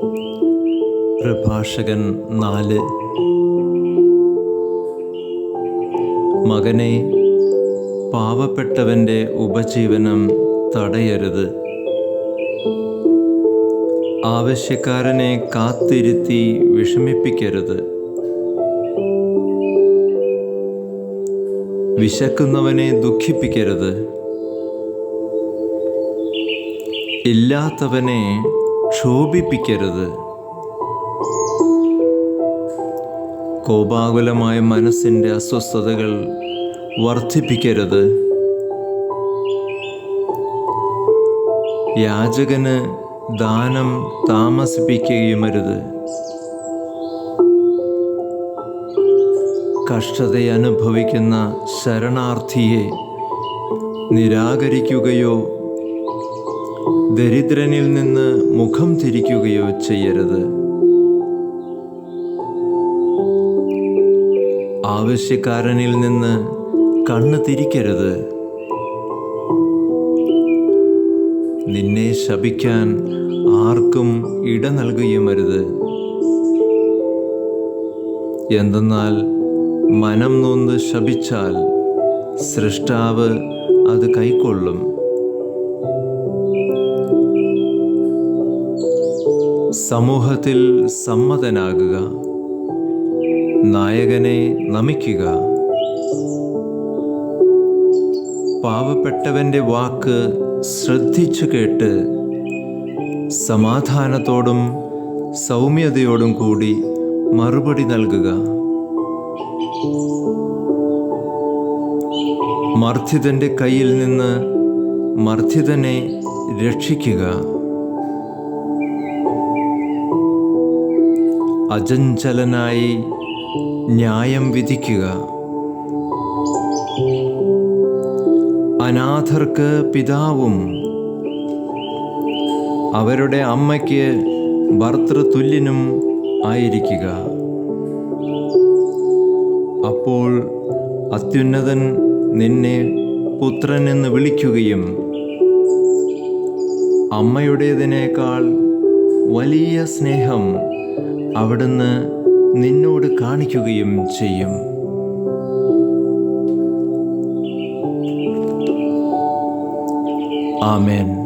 പ്രഭാഷകൻ നാല്. മകനെ പാവപ്പെട്ടവന്റെ ഉപജീവനം തടയരുത്. ആവശ്യക്കാരനെ കാത്തിരുത്തി വിഷമിപ്പിക്കരുത്. വിശക്കുന്നവനെ ദുഃഖിപ്പിക്കരുത്. ഇല്ലാത്തവനെ ക്ഷോഭിപ്പിക്കരുത്. കോപാകുലമായ മനസ്സിന്റെ അസ്വസ്ഥതകൾ വർദ്ധിപ്പിക്കരുത്. യാചകന് ദാനം താമസിപ്പിക്കുകയുമരുത്. കഷ്ടതയനുഭവിക്കുന്ന ശരണാർത്ഥിയെ നിരാകരിക്കുകയോ ദരിദ്രനിൽ നിന്ന് മുഖം തിരിക്കുകയോ ചെയ്യരുത്. ആവശ്യക്കാരനിൽ നിന്ന് കണ്ണ് തിരിക്കരുത്. നിന്നെ ശപിക്കാൻ ആർക്കും ഇട നൽകുകയുമരുത്. എന്തെന്നാൽ മനം നൊന്ന് ശപിച്ചാൽ സൃഷ്ടാവ് അത് കൈക്കൊള്ളും. സമൂഹത്തിൽ സമ്മതനാകുക. നായകനെ നമിക്കുക. പാവപ്പെട്ടവന്റെ വാക്ക് ശ്രദ്ധിച്ചു കേട്ട് സമാധാനത്തോടും സൗമ്യതയോടും കൂടി മറുപടി നൽകുക. മർദ്ദിതന്റെ കയ്യിൽ നിന്ന് മർദ്ദിതനെ രക്ഷിക്കുക. അചഞ്ചലനായി ന്യായം വിധിക്കുക. അനാഥർക്ക് പിതാവും അവരുടെ അമ്മയ്ക്ക് ഭർത്തൃതുല്യനും ആയിരിക്കുക. അപ്പോൾ അത്യുന്നതൻ നിന്നെ പുത്രൻ എന്ന് വിളിക്കുകയും അമ്മയുടേതിനേക്കാൾ വലിയ സ്നേഹം അവിടുന്ന് നിന്നോട് കാണിക്കുകയും ചെയ്യും. ആമേൻ.